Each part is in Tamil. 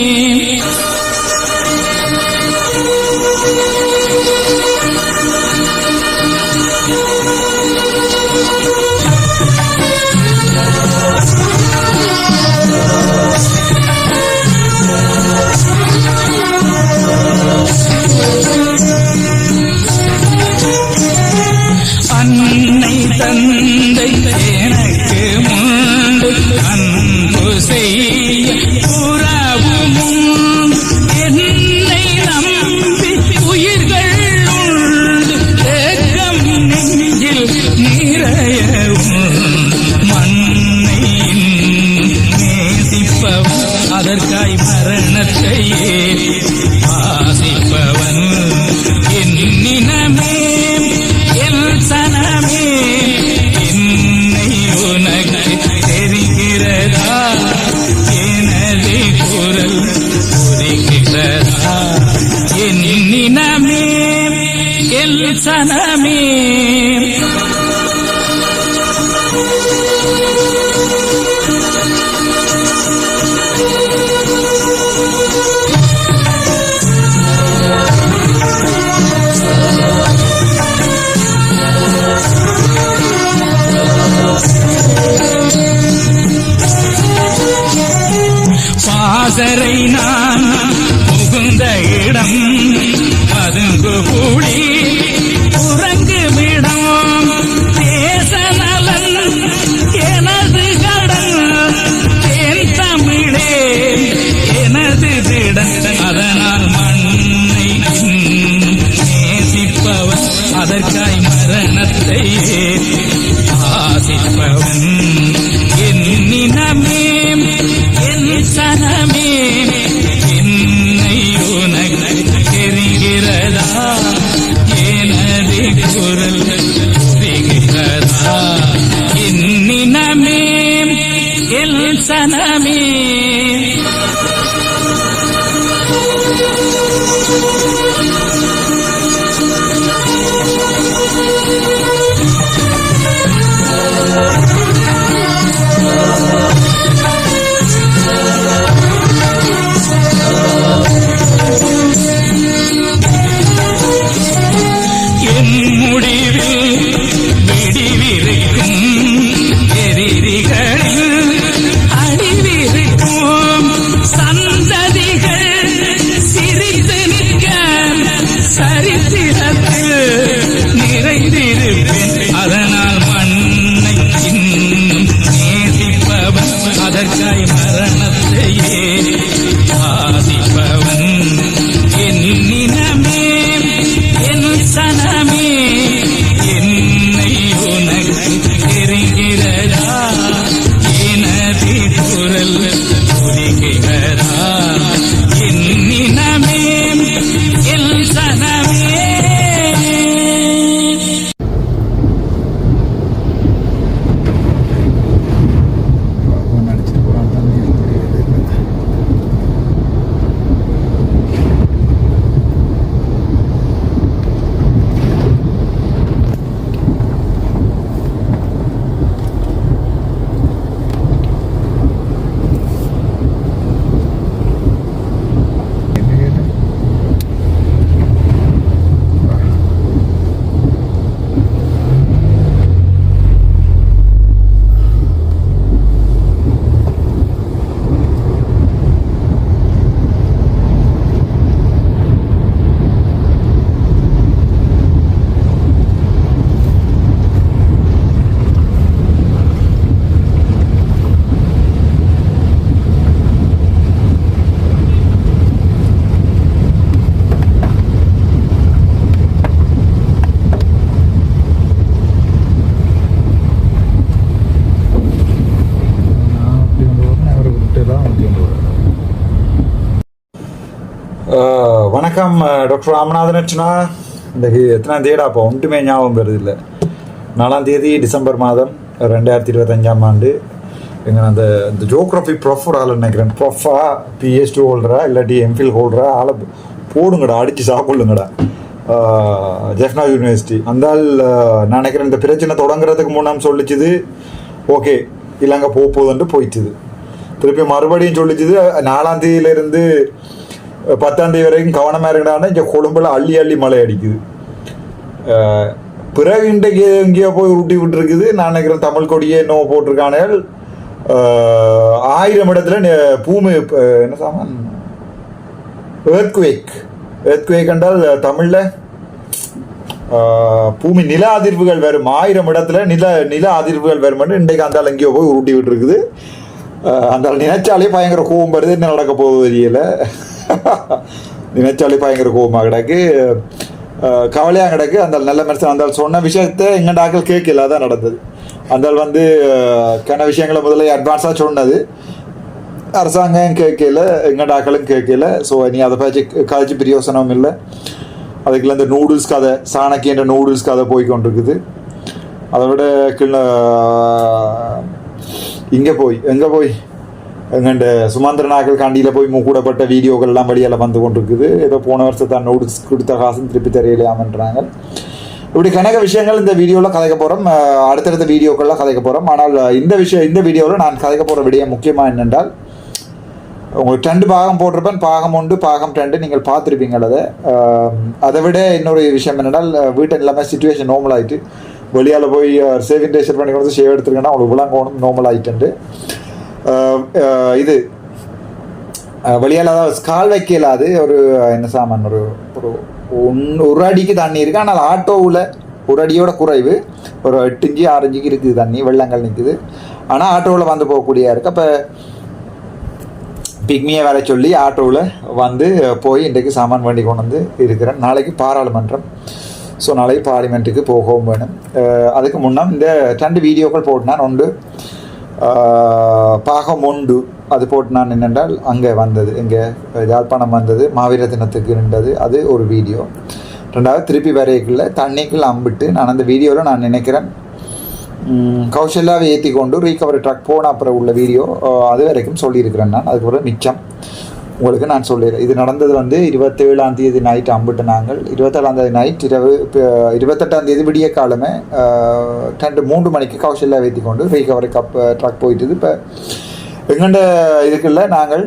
الرحيم வணக்கம் டாக்டர் ராமநாதன் அர்ச்சனா. இன்றைக்கு எத்தனாம் தேதி அப்போ? ஒன்றுமே ஞாபகம் வருது இல்லை நாலாம் தேதி டிசம்பர் மாதம் ரெண்டாயிரத்தி இருபத்தஞ்சாம் ஆண்டு. எங்கள் அந்த இந்த ஜோக்ரஃபி ப்ரொஃபரால் நினைக்கிறேன். ப்ரொஃபா பிஹெச்டி ஹோல்டரா இல்லாட்டி எம்ஃபில் ஹோல்டரா ஆளை போடுங்கடா அடித்து சாப்பிடுங்கடா. ஜெஃப்னா யூனிவர்சிட்டி அந்தால் நான் நினைக்கிறேன் இந்த பிரச்சனை தொடங்குறதுக்கு முன்னாம் சொல்லிச்சுது ஓகே இல்லைங்க போக போகுதுன்ட்டு போயிடுச்சுது திருப்பி மறுபடியும் சொல்லிச்சுது நாலாம் தேதியிலேருந்து பத்தாம் தேதி வரைக்கும் கவனமாக இருக்கடான்னா இங்கே கொழும்பில் அள்ளி அள்ளி மழை அடிக்குது பிறகு இன்றைக்கு எங்கேயோ போய் ஊட்டி விட்டுருக்குது நான் நினைக்கிறேன் தமிழ் கொடியே என்னவோ போட்டிருக்கானுகள் ஆயிரம் இடத்துல பூமி என்ன சாமான் ஏர்த்குவேக் ஏர்த்குவேக் என்றால் தமிழில் பூமி நில அதிர்வுகள் வரும் ஆயிரம் இடத்துல நில நில அதிர்வுகள் வரும் இன்றைக்கு அந்த எங்கேயோ போய் உருட்டி விட்டுருக்குது அந்த நினைச்சாலே பயங்கர கோவம் வருது என்ன நடக்க போகுது தெரியல நினைச்சாலே பயங்கர கோவமாக கிடக்கு. கவலையாக கிடக்கு. அந்த நல்ல மனுஷன் அந்த சொன்ன விஷயத்த எங்கண்டாக்கள் கேட்கல. தான் நடந்தது. அந்த வந்து கன விஷயங்களை முதல்ல அட்வான்ஸாக சொன்னது. அரசாங்கம் கேட்கல எங்கண்டாக்களும் கேட்கல. ஸோ நீ அதை பற்றி கதைச்சு பிரியோசனம் இல்லை. அதுக்குள்ள இந்த நூடுல்ஸ் கதை சாணக்கியன்ற நூடுல்ஸ் கதை போய் கொண்டிருக்குது. அதை விட கிள்ள இங்கே போய் எங்கே போய்? எங்கண்ட சுமந்திரநாகல் காண்டியில் போய் மூக்கூடப்பட்ட வீடியோக்கள்லாம் வழியால் வெளியால் வந்து கொண்டிருக்குது. ஏதோ போன வருஷத்தான் நோட்ஸ் கொடுத்த காசும் திருப்பி தெரியலையாமன்றாங்க. இப்படி கணக்க விஷயங்கள் இந்த வீடியோவில் கதைக்க போகிறோம் அடுத்தடுத்த வீடியோக்கள்லாம் கதைக்க போகிறோம் ஆனால் இந்த விஷயம் இந்த வீடியோவில் நான் கதைக்க போகிற விடயம் முக்கியமாக என்னென்றால் உங்களுக்கு ரெண்டு பாகம் போட்டிருப்பேன். பாகம் ஒன்று பாகம் ரெண்டு. நீங்கள் பார்த்துருப்பீங்க அதை. அதை விட இன்னொரு விஷயம் என்னென்னால் வீட்டில் எல்லாமே சுச்சுவேஷன் நார்மல் ஆகிட்டு வெளியால் போய் சேவிங் டேஷர் பண்ணி கொடுத்து ஷேவ் எடுத்துருக்கேன்னா உங்களுக்கு விளங்கணும். நார்மல் ஆகிட்டு இது வெளியால் அதாவது கால் வைக்கலாது. ஒரு என்ன சாமான் ஒரு ஒரு ஒன்று ஒரு அடிக்கு தண்ணி இருக்குது ஆனால் ஆட்டோவில் ஒரு அடியோட குறைவு. ஒரு எட்டு இஞ்சி ஆறு இஞ்சிக்கு இருக்குது தண்ணி வெள்ளங்கள் நிற்குது ஆனால் ஆட்டோவில் வந்து போகக்கூடிய இருக்குது அப்போ பிக்மியை வேலை சொல்லி ஆட்டோவில் வந்து போய் இன்றைக்கு சாமான் வண்டி கொண்டு வந்து இருக்கிறேன். நாளைக்கு பாராளுமன்றம். ஸோ நாளைக்கு பார்லிமெண்ட்டுக்கு போகவும் வேணும். அதுக்கு முன்னே இந்த ரெண்டு வீடியோக்கள் போட்டினான் ஒன்று பாகம் ஒன்று. அது போட்டு நான் என்னென்றால் அங்கே வந்தது. இங்கே யாழ்ப்பாணம் வந்தது. மாவீர தினத்துக்கு நின்றது. அது ஒரு வீடியோ. ரெண்டாவது திருப்பி வரைக்குள்ள தண்ணிக்குள்ள அம்பிட்டு நான் அந்த வீடியோவில் நான் நினைக்கிறேன். கௌசல்யாவை ஏற்றி கொண்டு ரீகவரி ட்ரக் போன அப்புறம் உள்ள வீடியோ அது வரைக்கும் சொல்லியிருக்கிறேன் நான். அதுக்கப்புறம் மிச்சம். உங்களுக்கு நான் சொல்லிடுறேன். இது நடந்தது வந்து இருபத்தேழாம் தேதி நைட் அம்பிட்டு நாங்கள். இருபத்தேழாம் தேதி நைட் இரவு இப்போ இருபத்தெட்டாம் தேதி விடிய காலமே ரெண்டு மூன்று மணிக்கு கௌசல்யா ஏற்றி கொண்டு ரீகவரி கப் ட்ரக் போயிட்டுது இப்போ எங்கண்ட இதுக்குள்ள நாங்கள்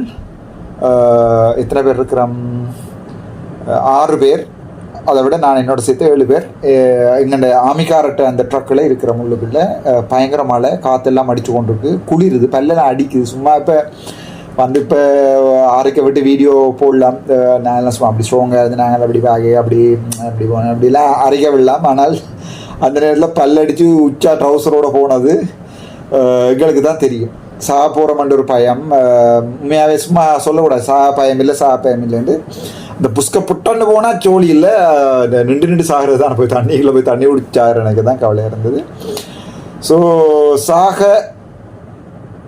எத்தனை பேர் இருக்கிறோம்? ஆறு பேர். அதை விட நான் என்னோட சேர்த்து ஏழு பேர். எங்கண்ட ஆமிக்காரட்ட அந்த ட்ரக்கில் இருக்கிற முள்ளுக்குள்ள பயங்கர மழை காற்றெல்லாம் அடித்து கொண்டிருக்கு. குளிருது பல்லெல்லாம் அடிக்குது. சும்மா இப்போ வந்து இப்போ அரைக்க விட்டு வீடியோ போடலாம் அஹ், நாங்கெல்லாம் சும்மா அப்படி ஸ்ட்ராங்காக இருந்து நாங்கள் அப்படி பாகி அப்படி அப்படி போனோம் அப்படிலாம் அரைக்க விடலாம் ஆனால் அந்த நேரத்தில் பல்லடித்து உச்சா ட்ரௌசரோடு போனது எங்களுக்கு தான் தெரியும் சா போகிறோம்ன்ற ஒரு பயம் உண்மையாகவே சும்மா சொல்லக்கூடாது சா பயம் இல்லை சா பயம் இல்லைன்ட்டு இந்த புஷ்க புட்டன்னு போனால் சோழி இல்லை அஹ், நின்று நின்று சாகிறது தான் போய் தண்ணியில் போய் தண்ணி குடிச்சாரு எனக்கு தான் கவலையாக இருந்தது ஸோ சாக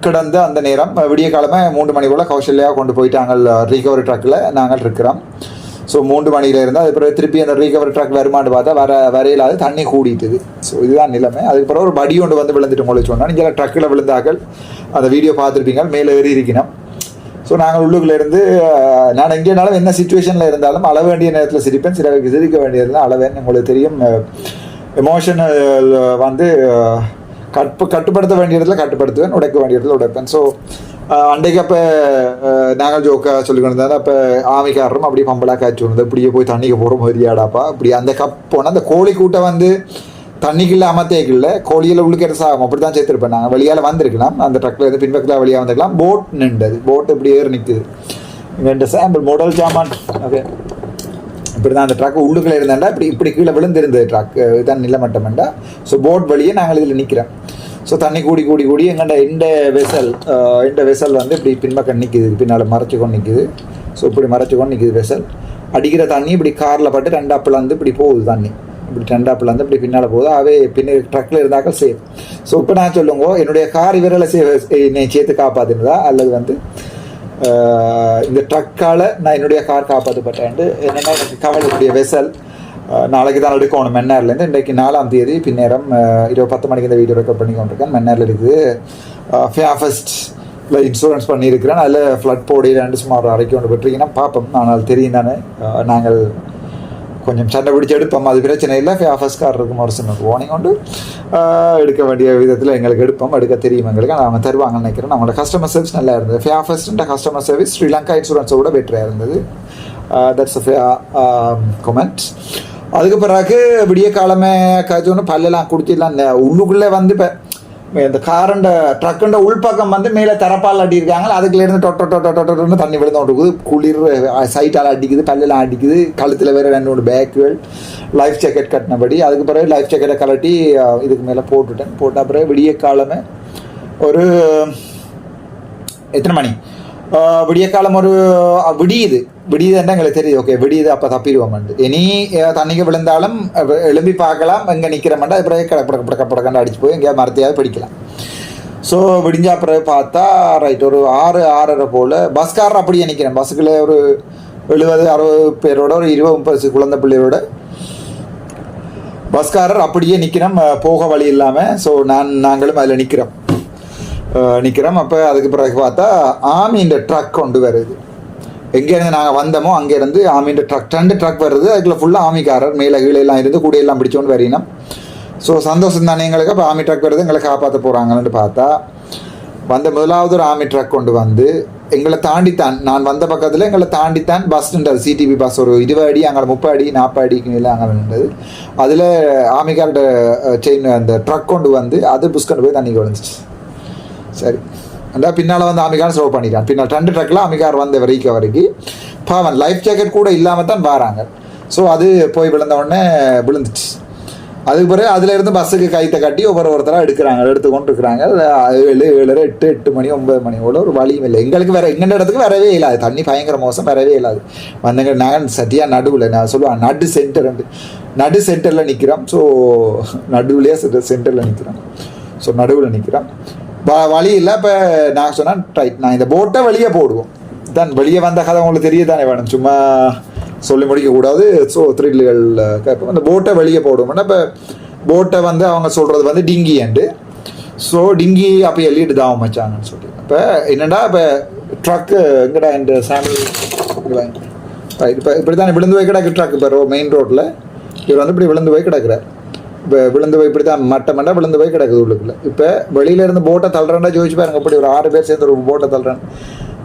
கிடந்த அந்த நேரம் விடிய காலமே மூன்று மணி போல் கௌசல்யா கொண்டு போயிட்டாங்க ரீகவரி ட்ரக்கில் நாங்கள் இருக்கிறோம். ஸோ மூன்று மணியில இருந்தால் அது பிறகு திருப்பி அந்த ரீகவரி ட்ரக் வருமானு பார்த்தா வர வரையிலாது தண்ணி கூடிட்டுது. ஸோ இதுதான் நிலைமை. அதுக்கப்புறம் ஒரு படி ஒன்று வந்து விழுந்துட்டு உங்களுக்கு சொன்னால் நீங்கள் ட்ரக்கில் விழுந்தாக்கள் அந்த வீடியோ பார்த்துருப்பீங்க மேலே ஏறி இருக்கணும். ஸோ நாங்கள் உள்ளுக்குள்ள இருந்து நான் எங்கேனாலும் என்ன சுச்சுவேஷனில் இருந்தாலும் அள வேண்டிய நேரத்தில் சிரிப்பேன். சில சிரிக்க வேண்டியதுலாம் அளவேன் உங்களுக்கு தெரியும். எமோஷனல் வந்து கட்டு கட்டுப்படுத்த வேண்டிய இடத்துல கட்டுப்படுத்துவேன் உடைக்க வேண்டிய இடத்துல உடைப்பேன். ஸோ அன்றைக்கு அப்போ நாங்கள் ஜோக்கா சொல்லி அப்போ ஆமிக்காரரும் அப்படியே பம்பலாக காய்ச்சி விடுது இப்படியே போய் தண்ணிக்கு போகிற மாதிரியாடாப்பா இப்படி அந்த கப் போனால் அந்த கோழி கூட்டை வந்து தண்ணிக்குள்ள அமத்தேக்கில்ல கோழியில் உள்ளுக்கு எடுத்து சாகும். அப்படி தான் சேர்த்துருப்பேன் நாங்கள் வெளியால் வந்திருக்கலாம். அந்த ட்ரக்கில் இருந்து பின்பக்கத்தில் வழியாக வந்திருக்கலாம். போட் நின்றது. போட் இப்படி ஏறி நிற்குது ரெண்டு சாம்பிள் மோடல் சாமான். ஓகே இப்படி தான் அந்த ட்ரக் உள்ளுக்குள்ளே இருந்தாண்டா இப்படி இப்படி கீழே விழுந்திருந்தது ட்ரக் இதான் நிலமட்டமெண்டா. ஸோ போட் வழியே நாங்கள் இதில் நிற்கிறோம் ஸோ தண்ணி கூடி கூடி கூடி எங்கள்ட இந்த வெசல் இந்த வெசல் வந்து இப்படி பின்பக்கம் நிற்கிது பின்னால் மறைச்சு கொண்டு நிற்கிது ஸோ இப்படி மறைச்சு கொண்டு நிற்கிது வெசல் அடிக்கிற தண்ணி இப்படி காரில் பட்டு ரெண்டாப்பில் வந்து இப்படி போகுது தண்ணி. இப்படி ரெண்டாப்பில் வந்து இப்படி பின்னால் போகுது. அவே பின்ன ட்ரக்கில் இருந்தாக்கள் சேஃப் ஸோ இப்போ நான் சொல்லுங்க என்னுடைய கார் விரலை சே என்னை சேர்த்து காப்பாற்றினதா அல்லது வந்து இந்த ட்ரக்கால் நான் என்னுடைய கார் காப்பாற்றப்பட்டேன் என்னென்னா எனக்கு கவலைக்கூடிய வெசல் நாளைக்கு தான் எடுக்கணும். மென்னார்லேருந்து இன்றைக்கு நாலாம் தேதி பின்னேரம் இருபது இரவு பத்து மணிக்கு இந்த வீடியோ ரெக்கார்ட் பண்ணி கொண்டிருக்கேன். மென்னேரில் இருக்குது இல்லை இன்சூரன்ஸ் பண்ணியிருக்கிறேன். அதில் ஃப்ளட் போடி ரெண்டு சுமார் ஒரு அரைக்கு கொண்டு போட்டிருக்கீங்கன்னா பார்ப்போம். ஆனால் தெரியும் தானே நாங்கள் கொஞ்சம் சண்டை பிடிச்சி எடுப்போம். அது பிரச்சனை இல்லை. ஃபேஃபஸ்காரருக்கு ஒரு சின்ன வார்னிங் கொண்டு எடுக்க வேண்டிய விதத்தில் எங்களுக்கு எடுப்போம். எடுக்க தெரியும் எங்களுக்கு. அவங்க தருவாங்கன்னு நினைக்கிறேன். நம்மளோட கஸ்டமர் சர்வீஸ் நல்லா இருந்தது. ஃபேஃபஸ்ட் கஸ்டமர் சர்வீஸ் ஸ்ரீலங்கா இன்சூரன்ஸை விட பெட்டராக இருந்தது. தட்ஸ் கொமெண்ட் அதுக்கு பிறகு விடிய காலமே காய்ச்சோன்னு பல்லெல்லாம் குடிச்சிடலாம் இந்த உள்ளுக்குள்ளே வந்து இப்போ இந்த காரண்ட ட்ரக்குண்ட உள்பக்கம் வந்து மேலே தரப்பால் அடியிருக்காங்க அதுக்குலேருந்து டொட்டோ டொட்டோ டொட்டோன்னு தண்ணி விழுந்து இருக்குது. குளிர் சைட்டால் அடிக்குது பல்லெல்லாம் அடிக்குது. கழுத்தில் வேறு ரெண்டு மூணு பேக்குகள். லைஃப் ஜாக்கெட் கட்டினபடி. அதுக்கு பிறகு லைஃப் ஜாக்கெட்டை கலட்டி இதுக்கு மேலே போட்டுட்டேன். போட்ட பிறகு விடிய காலமே ஒரு எத்தனை மணி? விடிய காலம் ஒரு விடியுது விடியுதுன்னா எங்களுக்கு தெரியுது ஓகே விடியுது அப்போ தப்பிடுவோம் இனி தண்ணிக்கு விழுந்தாலும் எழும்பி பார்க்கலாம் எங்கே நிற்கிறோம்டா பிறகு கடப்பட படக்க படக்க அடிச்சு போய் எங்கேயாவது மரத்தையாவது பிடிக்கலாம் ஸோ விடிஞ்சா பிறகு பார்த்தா ரைட் ஒரு ஆறு ஆறரை போல் பஸ்காரர் அப்படியே நிற்கிறேன் பஸ்ஸுக்குள்ள ஒரு எழுபது அறுபது பேரோட ஒரு இருபது முப்பது குழந்தை பிள்ளையோட பஸ்காரர் அப்படியே நிற்கிறோம் போக வழி இல்லாமல் ஸோ நான் நாங்களும் அதில் நிற்கிறோம் நிற்கிறோம் அப்போ அதுக்கு பிறகு பார்த்தா ஆமின்ற ட்ரக் கொண்டு வருது. எங்கேருந்து நாங்கள் வந்தோமோ அங்கேருந்து ஆமின்ற ட்ரக் ரெண்டு ட்ரக் வருது. அதுக்குள்ள ஃபுல்லாக ஆமிக்காரர் மேலே கீழே எல்லாம் இருந்து கூடையெல்லாம் பிடிச்சோன்னு வரையினோம் ஸோ சந்தோஷம் தானே எங்களுக்கு. அப்போ ஆமி ட்ரக் வருது. எங்களை காப்பாற்ற போகிறாங்கன்னு பார்த்தா வந்த முதலாவது ஒரு ஆமி ட்ரக் கொண்டு வந்து எங்களை தாண்டித்தான். நான் வந்த பக்கத்தில் எங்களை தாண்டித்தான் பஸ் நின்றது. சிடிபி பஸ் ஒரு இருபது அடி அங்கே முப்பது அடி நாற்பது அடிக்கு மேலே அங்கே நின்றது. அதில் ஆமிக்காரோட செயின் அந்த ட்ரக் கொண்டு வந்து அது புஷ் கொண்டு போய் தண்ணிக்கு விழுந்துச்சு சரி. அந்த பின்னால் வந்து அமிகார் ஸ்லோ பண்ணிட்டான். பின்னால் ரெண்டு ட்ரக்கில் அமிகார் வந்த வரைக்கும் வரைக்கும் பாவன் லைஃப் ஜாக்கெட் கூட இல்லாமல் தான் வராங்க. ஸோ அது போய் விழுந்த உடனே விழுந்துச்சு. அதுக்கு பிறகு அதுலேருந்து பஸ்ஸுக்கு கைத்தை கட்டி ஒவ்வொரு ஒருத்தராக எடுக்கிறாங்க. எடுத்து கொண்டு இருக்கிறாங்க. ஏழு ஏழரை எட்டு எட்டு மணி ஒன்பது மணி கூட ஒரு வழியும் இல்லை. எங்களுக்கு வேறு எங்கெண்ட இடத்துக்கு வரவே இல்லாது. தண்ணி பயங்கர மோசம் வரவே இல்லாது. வந்தங்க நாங்கள் சட்டியாக நடுவில் நான் சொல்லுவேன் நடு சென்டர் நடு சென்டரில் நிற்கிறோம் ஸோ நடுவிலே சென்டரில் நிற்கிறோம் ஸோ நடுவில் நிற்கிறோம் வழி இல்லை இப்போ நான் சொன்னேன் ரைட் நான் இந்த போட்டை வெளியே போடுவோம். தான் வெளியே வந்த கதை உங்களுக்கு தெரிய தானே வேணும். சும்மா சொல்லி முடிக்கக்கூடாது ஸோ த்ரில்லுகள் கேட்போம் அந்த போட்டை வெளியே போடுவோம்னா இப்போ போட்டை வந்து அவங்க சொல்கிறது வந்து டிங்கி அண்டு ஸோ டிங்கி அப்போ எழுதிட்டு தான் வச்சாங்கன்னு சொல்லி. இப்போ என்னடா இப்போ ட்ரக்கு எங்கடா இந்த சாம்பிள் இப்போ இப்படி தான் விழுந்து போய் கிடக்கு ட்ரக் இப்போ மெயின் ரோட்டில் இவர் வந்து இப்படி விழுந்து போய் கிடக்குறார். இப்போ விழுந்து போய் இப்படி தான் மட்ட மட்டை விழுந்து போய் கிடக்குது உள்ளுக்குள்ள. இப்போ வெளியில இருந்து போட்டை தள்ளுறேன்டா ஜோதிச்சு பாருங்க அப்படி ஒரு ஆறு பேர் சேர்ந்து ஒரு போட்டை தள்ளுறேன்.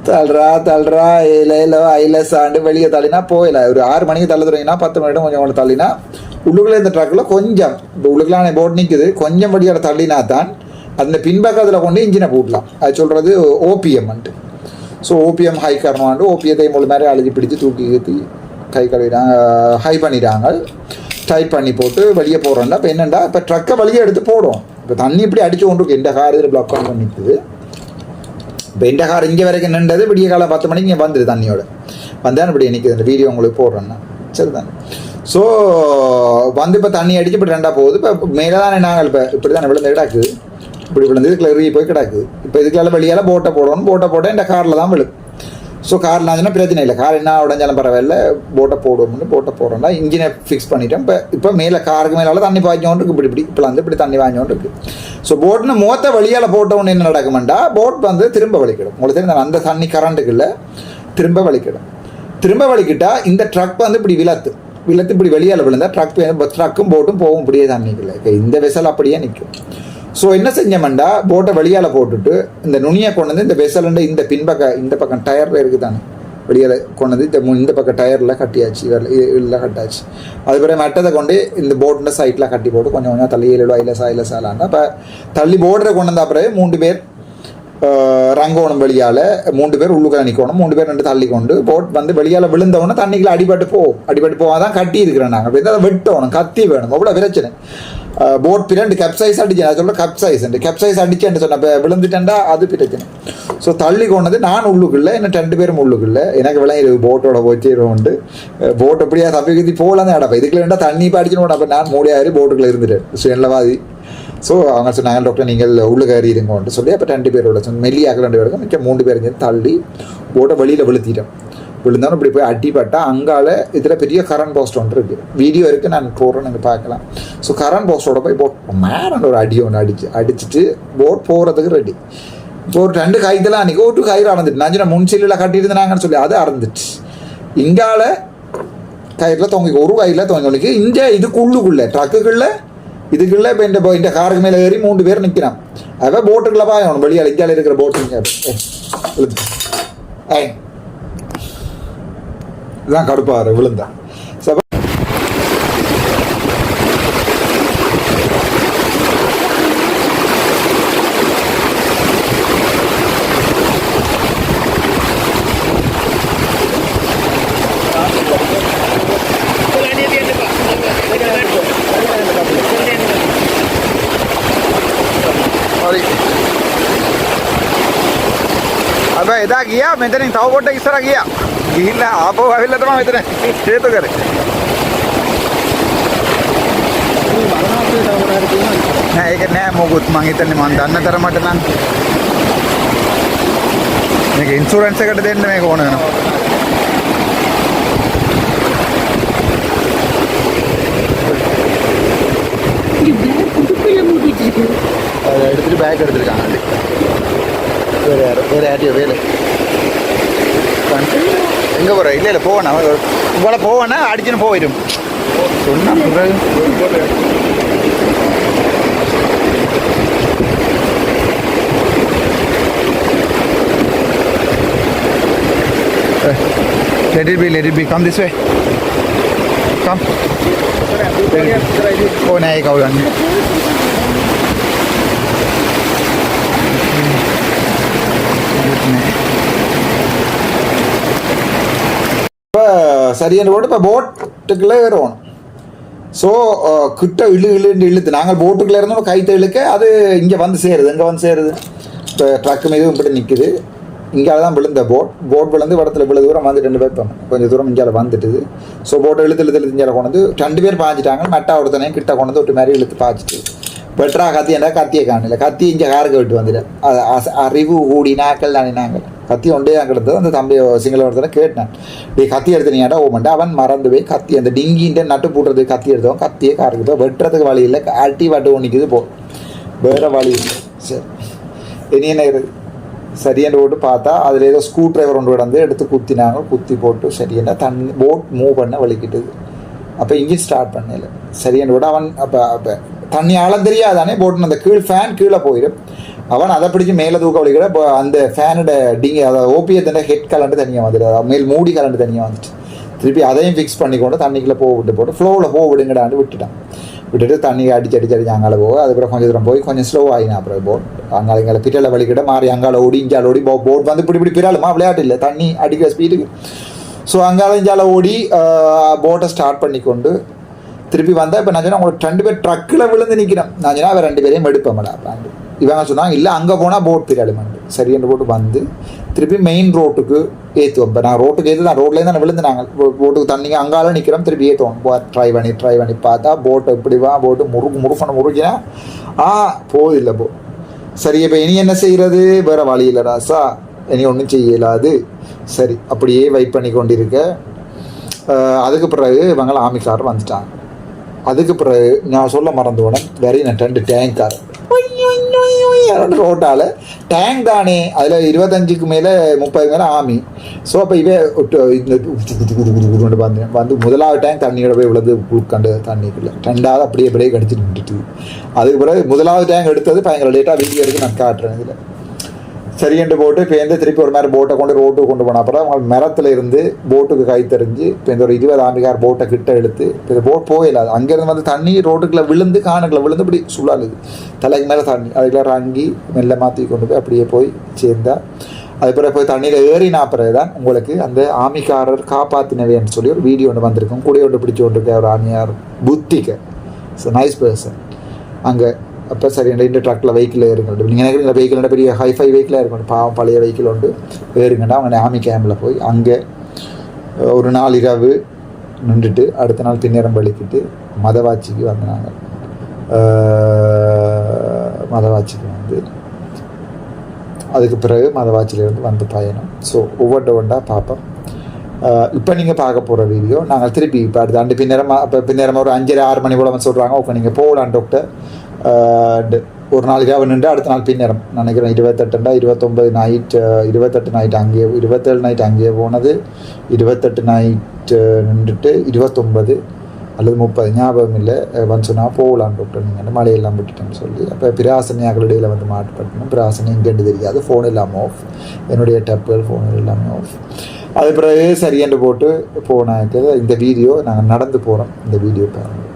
தள்ளுறா தள்ளுறா இல்லை ஐலஸ் ஆண்டு வெளியே தள்ளினா போயில ஒரு ஆறு மணிக்கு தள்ளுறீங்கன்னா பத்து மணி கொஞ்சம் கொஞ்சம் தள்ளினா உள்ளுக்குள்ளே இந்த ட்ரக்கில் கொஞ்சம் இப்போ உள்ளுக்குள்ள போட் நிற்குது கொஞ்சம் வழியோட தள்ளினா தான் அந்த பின்பக்கத்தில் கொண்டு இன்ஜினை பூட்டலாம். அது சொல்கிறது ஓபிஎம்ன்ட்டு ஸோ ஓபிஎம் ஹை கரணுவாண்டு ஓபிஎத்தை முழு மாதிரி அழுதி பிடிச்சு தூக்கி கை கழுவிடாங்க ஹை பண்ணிட்டாங்க. டைட் பண்ணி போட்டு வெளியே போகிறோம்னா இப்போ என்னென்னா இப்போ ட்ரக்கை வெளியே எடுத்து போடும் இப்போ தண்ணி இப்படி அடிச்சு கொண்டு இருக்கு. கார் இதில் பிளாக் பண்ணி நிற்குது இப்போ எந்த கார் இங்கே வரைக்கும் நின்றது? விடிய காலம் பத்து மணிக்கு இங்கே வந்துடு தண்ணியோட. வந்தேன் இப்படி நிற்குது இந்த வீடியோ உங்களுக்கு போடுறேன்னா. சரிதான்? ஸோ வந்து இப்போ தண்ணி அடிச்சு இப்படி ரெண்டாக போகுது. இப்போ மேலே தானே நாங்கள் இப்போ இப்படி தானே விழுந்து கிடக்குது இப்படி விழுந்து இதுக்குள்ள போய் கிடக்குது இப்போ இதுக்குள்ள வெளியால் போட்டை போடணும் போட்டை போட்டால் இந்த காரில் தான் விழுது ஸோ கார் நாச்சுன்னா பிரச்சனை இல்லை. கார் என்ன உடஞ்சாலும் பரவாயில்ல. போட்டை போடுவோம்னு போட்டை போடுறோம்னா இன்ஜினை ஃபிக்ஸ் பண்ணிட்டோம். இப்போ இப்போ மேலே காருக்கு மேலே தண்ணி பாய்ஞ்சோண்டு இருக்கு. இப்படி இப்படி இப்போ வந்து இப்படி தண்ணி வாங்கிக்கொண்டு இருக்கு. ஸோ போட்னு மோத்த வழியால் போட்டவொன்னு என்ன நடக்குமெண்டா போட் வந்து திரும்ப வலிக்கிடும் உங்களுக்கு தெரியும் அந்த தண்ணி கரண்ட்டுக்குள்ள திரும்ப வலிக்கிடும் திரும்ப வலிக்கிட்டால் இந்த ட்ரக் வந்து இப்படி விலத்து விலத்து இப்படி வெளியால் விழுந்தால் ட்ரக் ட்ரக்கும் போட்டும் போகும். இப்படியே தண்ணிக்குள்ள இல்லை இந்த வெசல் அப்படியே நிற்கும். ஸோ என்ன செஞ்சோம்டா போட்டை வெளியால் போட்டுட்டு இந்த நுனியை கொண்டு வந்து இந்த வெசலண்டை இந்த பின்பக்க இந்த பக்கம் டயரில் இருக்குது தானே வெளியால் கொண்டு வந்து இந்த மு- இந்த பக்கம் டயரில் கட்டியாச்சு இல்லை கட்டாச்சு. அதுக்கப்புறம் பிறகு மட்டதை கொண்டு இந்த போட்டில் சைட்டில் கட்டி போட்டு கொஞ்சம் கொஞ்சம் தள்ளி ஏழு ஐலஸ் ஐலஸ் ஆலான்னா இப்போ தள்ளி போர்டரை கொண்டு வந்த அப்புறம் மூன்று பேர் ரங்கோணம் வெளியால் மூன்று பேர் உள்ளுக்குள்ள நிற்கணும் மூணு பேர் ரெண்டு தள்ளி கொண்டு போட் வந்து வெளியால் விழுந்தவொன்னே தண்ணிக்குள்ளே அடிபட்டு போ அடிபட்டு போவாதான் கட்டி இருக்கிறேன் நாங்கள் அதை வெட்டணும் கத்தி வேணும். அவ்வளோ பிரச்சனை. போட் பிறண்டு கப்சைஸ் அடிச்சு நான் சொல்ல கப்சைஸ் கப்சைஸ் அடிச்சேன்னு சொன்ன இப்போ விழுந்துட்டேன்டா அது பிரச்சனை ஸோ தள்ளி கொண்டது நான் உள்ளுக்குள்ள என்ன ரெண்டு பேரும் உள்ளுக்குள்ள எனக்கு விளங்கிடுது போட்டோட போச்சு போட் எப்படியா தப்பி கத்தி போகலாம் தான் இதுக்குள்ள வேண்டாம் தண்ணி பாடிச்சுன்னு அப்போ நான் மூடியாரு போட்டுக்குள்ள இருந்துட்டேன் சுயநலவாதி ஸோ அவங்க சொன்னாங்க டாக்டர் நீங்கள் உள்ளுக்கு ஏறிடுங்கன்ட்டு சொல்லி அப்போ ரெண்டு பேரோட சொன்ன மெல்லியாக ரெண்டு பேருக்கும் மிச்சம் மூணு பேர் தள்ளி போட்டை வெளியில் வெளுத்திட்டோம் விழுந்தாலும் இப்படி போய் அடிபட்டா அங்கால இதில் பெரிய கரண்ட் போஸ்ட் ஒன்று இருக்குது வீடியோ இருக்குது நான் போடுறேன் நீங்கள் பார்க்கலாம். ஸோ கரண்ட் போஸ்டோட போய் போட் மேரன் ஒரு அடி ஒன்று அடிச்சு அடிச்சுட்டு போட் போகிறதுக்கு ரெடி இப்போ ஒரு ரெண்டு கைதெல்லாம் அன்றைக்கி ஒரு கயிறு அறந்துட்டு நான் சொன்ன முன்சிலில் கட்டியிருந்தாங்கன்னு சொல்லி அது அறந்துட்டு இங்கால கயிறில் தொங்கி ஒரு கயிறில் தொங்கி இங்கே இதுக்குள்ளுக்குள்ள ட்ரக்குக்குள்ள இதுக்குள்ள இப்போ இந்த இந்த காருக்கு மேலே ஏறி மூணு பேர் நிற்கிறான் அவன் போட்டுக்குள்ளே பாயணும் வெளியால் இந்தியாவில் இருக்கிற போட்டு ஏய் இதுதான் கடுப்பாரு விழுந்தா சப හරි. අබ එදා ගියා මෙතනින් තව පොඩ්ඩක් ඉස්සර ගියා. ගිහිල්ලා ආපහු ඇවිල්ලා තමයි මෙතන හේතු කරේ. නෑ ඒක නෑ මොකුත් මං හිතන්නේ මං දන්න තරමට නම් මේක ඉන්ෂුරන්ස් එකට දෙන්න මේක ඕන වෙනවා. എടുത്തിട്ട് ബാഗ് എടുത്തിട്ട് കാണാണ്ട് വേറെ വേറെ ആദ്യം വേറെ കണ്ടില്ല யாரும் வேறு யார்ட்டையோ வேலை எங்கே போகிற இல்லை இல்லை போவேண்ணா உங்களை போவேண்ணா அடிச்சுன்னு போயிடும் சொன்னா பிறகு Let it be, let it be. Come this way. Come. Oh, na ikaw yan. இப்போ சரியான போட்டு இப்போ போட்டுக்குள்ளே ஏறுவோம் ஸோ கிட்ட இழு இழுன்னு இழுத்து நாங்கள் போட்டுக்குள்ளே இருந்தோம் கைத்தை இழுக்க அது இங்கே வந்து சேருது எங்கே வந்து சேருது இப்போ ட்ரக்கு மீதும் இப்படி நிற்குது இங்கே தான் விழுந்த போட் போட் விழுந்து இடத்துல விழு தூரம் வந்து ரெண்டு பேர் கொஞ்சம் தூரம் இங்கே வந்துட்டுது ஸோ போட்டை இழுத்து இழுத்து இழுத்து இங்கே கொண்டு வந்து ரெண்டு பேர் பாய்ச்சிட்டாங்க மெட்டா ஒருத்தனையும் கிட்ட கொண்டு வந்து ஒரு மாதிரி இழுத்து பாய்ச்சிட்டு பெட்ரா கத்தி என்றால் கத்தியை காணல கத்தி இங்கே காருக்கு விட்டு வந்துட்டு அது அறிவு கூடி நாக்கள் தானே நாங்கள் கத்தி ஒன்றே தான் கிடந்தது அந்த தம்பி சிங்கள ஒருத்தனை கேட்டினான் டே கத்தி எடுத்துனீங்கடா ஓமண்டா அவன் மறந்து போய் கத்தி அந்த டிங்கின்ற நட்டு போட்டுறதுக்கு கத்தி எடுத்தோம் கத்தியே காருக்கு வெட்டுறதுக்கு வழி இல்லை. அட்டி வட்டு ஒன்றிக்குது போ. வேற வழி இல்லை. சரி. இனி என்ன இருக்கு சரியான போட்டு பார்த்தா அதில் ஏதோ ஸ்க்ரூ டிரைவர் ஒன்று கிடந்து எடுத்து குத்தினாங்க. குத்தி போட்டு சரியான தண்ணி போட் மூவ் பண்ண வலிக்கிட்டுது. அப்போ இங்கேயும் ஸ்டார்ட் பண்ணல. சரியான விட அவன் அப்போ அப்போ தண்ணி ஆழம் தெரியாதானே போட்டுன்னு அந்த கீழ் ஃபேன் கீழே போயிடும் அவன் அதை பிடிச்சி மேலே தூக்க வலிக்கிற இப்போ அந்த ஃபேனோட டிங்கி அதாவது ஓபியத்தின ஹெட் கலண்டு தனியாக வந்துட்டு மேல் மூடி கலண்டு தனியாக வந்துட்டு. திருப்பி அதையும் ஃபிக்ஸ் பண்ணிக்கொண்டு தண்ணிக்குள்ளே போக விட்டு போட்டு ஃப்ளோவில் போக விடுங்கடான்னு விட்டுட்டான். விட்டுட்டு தண்ணி அடிச்சு அடிச்சு அடிச்சு அங்கால போக அதுக்கப்புறம் கொஞ்சம் தூரம் போய் கொஞ்சம் ஸ்லோ ஆகினா அப்புறம் போட் அங்கால இங்கே பிட்டல வலிக்கிட்ட மாறி அங்கால ஓடி இங்கால ஓடி போ போட் வந்து இப்படி இப்படி பிறாலுமா? விளையாட்டு இல்லை. தண்ணி அடிக்கிற ஸ்பீடுக்கு ஸோ அங்கால இங்கால ஓடி போட்டை ஸ்டார்ட் பண்ணிக்கொண்டு திருப்பி வந்தால் இப்போ நான் சொன்னால் உங்களுக்கு ரெண்டு பேர் ட்ரக்கில் விழுந்து நிற்கிறேன் நான் சொன்னால் அவன் ரெண்டு பேரையும் எடுப்பேன் அப்படின்ட்டு இவங்க சொன்னாங்க இல்லை அங்கே போனால் போட் பிரியாளுமாண்டு சரி என்று போட்டு வந்து திருப்பி மெயின் ரோட்டுக்கு ஏற்றுவோம் இப்போ நான் ரோட்டுக்கு ஏற்று தான் ரோட்லேருந்து தான் விழுந்துனாங்க போட்டுக்கு தண்ணிங்க அங்கால நிற்கிறோம் திருப்பி ஏற்றுவோம் ட்ரை பண்ணி ட்ரை பண்ணி பார்த்தா போட்டு இப்படி வா போட்டு முறுக்கு முறுக்கணும் முறுக்கினா ஆ போதில்லை போ. சரி இப்போ இனி என்ன செய்கிறது வேறு வழி இல்லை ராசா. இனி ஒன்றும் செய்யலாது. சரி அப்படியே வெயிட் பண்ணி கொண்டிருக்க. அதுக்கு பிறகு இவங்க ஆமிக்காரர் வந்துட்டாங்க. அதுக்கு பிறகு நான் சொல்ல மறந்து உடனே வெரி நான் ரெண்டு டேங்க் கார் ரோட்டால் டேங்க் தானே அதில் இருபத்தஞ்சுக்கு மேலே முப்பதுக்கு மேலே ஆமி ஸோ அப்போ இவே இந்த குது வந்து வந்து முதலாவது டேங்க் தண்ணியோட போய் விழுந்து உட்காந்து தண்ணிக்குள்ளே ரெண்டாவது அப்படியே அப்படியே கடிச்சிட்டு நின்றுட்டு அதுக்கு பிறகு முதலாவது டேங்க் எடுத்தது பயங்கர லேட்டாக வீடியோ எடுத்து நான் காட்டுறேன் இதில் சரின்ட்டு போட்டு இப்போ எந்த திருப்பி ஒரு மாதிரி போட்டை கொண்டு ரோட்டுக்கு கொண்டு போன அப்புறம் அவங்க மரத்தில் இருந்து போட்டுக்கு கை தெரிஞ்சு இப்போ இந்த ஒரு இருபது ஆம்பிகார் போட்டை கிட்ட எடுத்து இப்போ இந்த போட் போயிடாது அங்கேருந்து வந்து தண்ணி ரோட்டுக்குள்ளே விழுந்து காணுக்குள்ள விழுந்து இப்படி சுழலுது தலைக்கு மேலே தண்ணி அதுக்குள்ளே ரங்கி மெல்ல மாற்றி கொண்டு போய் அப்படியே போய் சேர்ந்தா அது பிறகு போய் தண்ணியில் ஏறினா பிறகு தான் உங்களுக்கு அந்த ஆமிக்காரர் காப்பாற்றினவேன்னு சொல்லி ஒரு வீடியோ ஒன்று வந்திருக்கும். கூட ஒன்று பிடிச்சி கொண்டிருக்க ஒரு ஆமியார் புத்திக்க இட்ஸ் நைஸ் பர்சன் அங்கே அப்போ சரி இந்த ட்ரக்கில் வெஹிக்கிள் ஏறுங்க நீங்கள் நினைக்கிறீங்க வெஹிக்கிள் பெரிய ஹைஃபை வெஹிக்கிளாக இருக்கணும்? பாவம் பழைய வெஹிக்கிள் உண்டு. ஏறுங்கண்டா அவங்க ஆமி கேம்பில் போய் அங்கே ஒரு நாள் இரவு நின்றுட்டு அடுத்த நாள் பின்னேரம் வலிக்கிட்டு மதவாச்சிக்கு வந்தாங்க. மதவாட்சிக்கு மதவாச்சிக்கு வந்து அதுக்கு பிறகு மதவாச்சியிலேருந்து வந்த பயணம். ஸோ ஒவ்வொன்று ஒன்றா பார்ப்போம் இப்போ நீங்கள் பார்க்க போகிற வீடியோ நாங்கள் திருப்பி இப்போ அடுத்த ஆண்டு பின்னேரம் இப்போ பின்னேரம் ஒரு அஞ்சரை ஆறு மணி போல வந்து சொல்கிறாங்க ஓகே நீங்கள் போகலாம் டாக்டர் ஒரு நாளைக்கு அவன் நின்று அடுத்த நாள் பின்னேரம் நினைக்கிறேன் இருபத்தெட்டுண்டா இருபத்தொம்பது நைட் இருபத்தெட்டு நைட் அங்கேயே இருபத்தேழு நைட் அங்கேயே போனது இருபத்தெட்டு நைட் நின்றுட்டு இருபத்தொம்பது அல்லது முப்பது ஞாபகம் இல்லை வந்து சொன்னால் போகலாம் டாக்டர் நீங்கள் மழையெல்லாம் விட்டுட்டேன்னு சொல்லி அப்போ பிராசனை அகலடியில் வந்து மாட்டுப்பட்டணும் பிராசனை இங்கேண்டு தெரியாது ஃபோன் இல்லாமல் ஆஃப் என்னுடைய டப்புகள் ஃபோன் எல்லாமே ஆஃப் அது பிறகு சரியென்று போட்டு போனாக்க இந்த வீடியோ நாங்கள் நடந்து போகிறோம் இந்த வீடியோ பாருங்கள்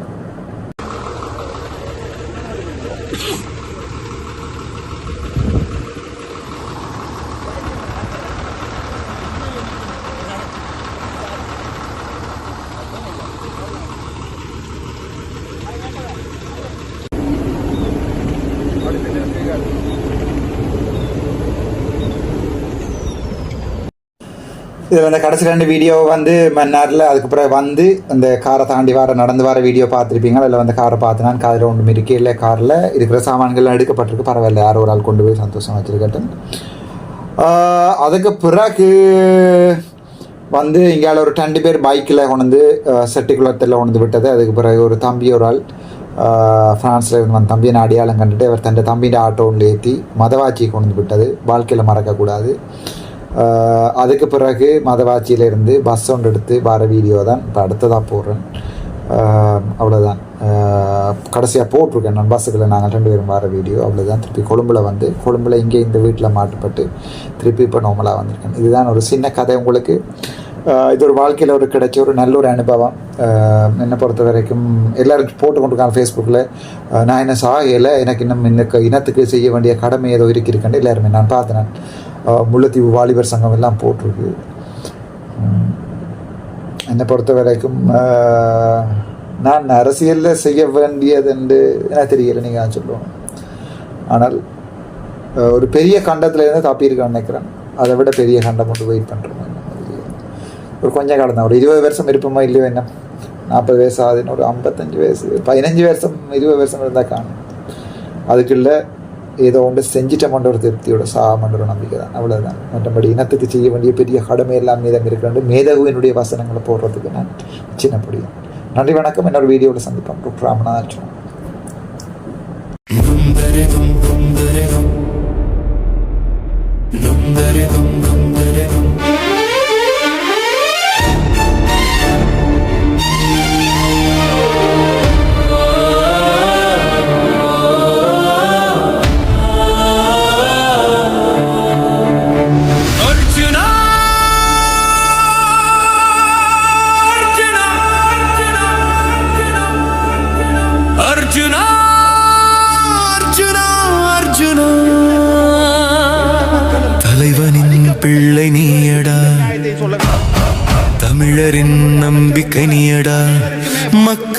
இது வந்து கடைசி ரெண்டு வீடியோ வந்து மன்னாரில் அதுக்கு பிறகு வந்து அந்த காரை தாண்டி வர நடந்து வர வீடியோ பார்த்துருப்பீங்க. அதில் வந்து காரை பார்த்து நான் காரில் ஒன்றும் இருக்கே இல்லை காரில் இருக்கிற சாமான்கள்லாம் எடுக்கப்பட்டிருக்கு. பரவாயில்ல யாரோ ஒரு ஆள் கொண்டு போய் சந்தோஷம் வச்சுருக்கட்டும். அதுக்கு பிறகு வந்து இங்கே ஒரு ரெண்டு பேர் பைக்கில் கொண்டு செட்டிக்குளத்தில் கொண்டு விட்டது. அதுக்கு பிறகு ஒரு தம்பி ஒரு ஆள் ஃப்ரான்ஸில் இருந்து வந்த தம்பியை நான் அடையாளம் கண்டுட்டு அவர் தன் தம்பியின் ஆட்டோ ஏற்றி மதவாச்சியை கொண்டு விட்டது. வாழ்க்கையில் மறக்கக்கூடாது. அதுக்கு பிறகு மதவாச்சியிலேருந்து பஸ் ஒன்று எடுத்து வர வீடியோ தான் இப்போ அடுத்ததாக போடுறேன். அவ்வளோதான் கடைசியாக போட்டிருக்கேன் நான் பஸ்ஸுக்குள்ள நாங்கள் ரெண்டு பேரும் வர வீடியோ அவ்வளோதான் திருப்பி கொழும்பில் வந்து கொழும்புல இங்கே இந்த வீட்டில் மாட்டுப்பட்டு திருப்பி இப்போ நார்மலாக வந்திருக்கேன். இதுதான் ஒரு சின்ன கதை உங்களுக்கு. இது ஒரு வாழ்க்கையில் ஒரு கிடைச்ச ஒரு நல்ல ஒரு அனுபவம். என்னை பொறுத்த வரைக்கும் எல்லோரும் போட்டு கொண்டிருக்காங்க ஃபேஸ்புக்கில் நான் என்ன சாகையில் எனக்கு இன்னும் இன்னக்கு இனத்துக்கு செய்ய வேண்டிய கடமை ஏதோ இருக்கிருக்கேன் எல்லாருமே நான் பார்த்தேன் முல்லைத்தீவு வாலிபர் சங்கம் எல்லாம் போட்டிருக்கு. என்னை பொறுத்த வரைக்கும் நான் அரசியலில் செய்ய வேண்டியது என்று எனக்கு தெரியல நீங்கள் சொல்லுவோம் ஆனால் ஒரு பெரிய கண்டத்துல இருந்து நினைக்கிறேன். அதை விட பெரிய கண்டம் கொண்டு வெயிட் பண்ணுறோம் ஒரு கொஞ்சம் காலம் தான். ஒரு இருபது வருஷம் இருப்போமா இல்லையோ என்ன? நாற்பது வயசு ஆகுதுன்னு ஒரு ஐம்பத்தஞ்சு வயசு பதினஞ்சு வருஷம் இருபது வருஷம் இருந்தால் காணும். அதுக்குள்ளே ஏதோ ஒன்று செஞ்சிட்டோம்ன்ற ஒரு திருப்தியோட சாமன்ற ஒரு நம்பிக்கை தான் அவ்வளோதான் மற்றபடி இனத்துக்கு செய்ய வேண்டிய பெரிய கடமை எல்லாம் மீதம் இருக்கிறது மேதகுவினுடைய வசனங்களை போடுறதுக்கு நான் சின்ன முடியும் நன்றி வணக்கம் என்னோட வீடியோவில் சந்திப்போம் டாக்டர் ராமநாதன்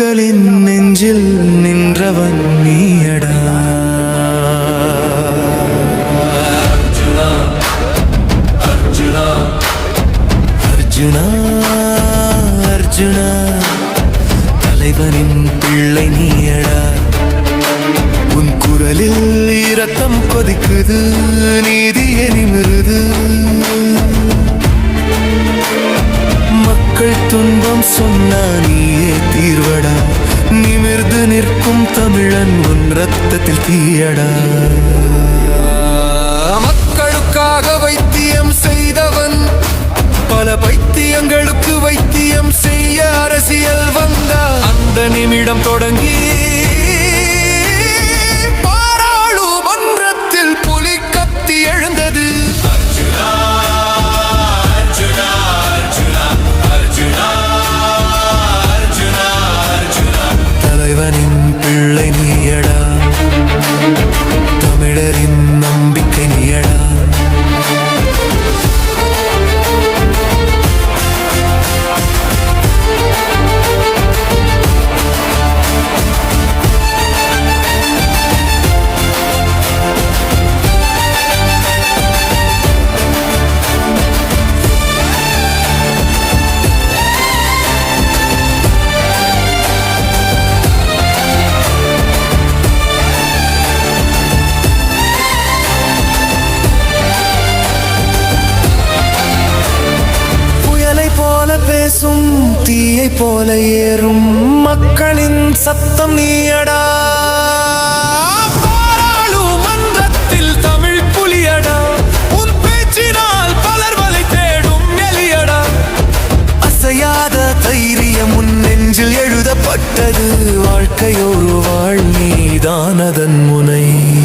மக்களின் நெஞ்சில் வைத்தியம் செய்ய அரசியல் வந்தா அந்த நிமிடம் தொடங்கி தீயை போல ஏறும் மக்களின் சத்தம் நீயடா. எழுதப்பட்டது. வாழ்க்கையொரு வாழ் அதன் முனை.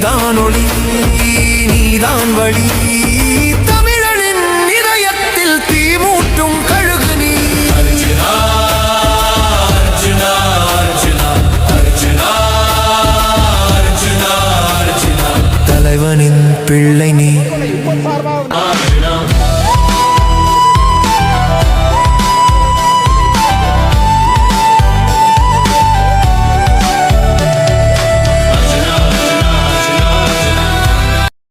நீதான் ஒளி நீதான் வழி.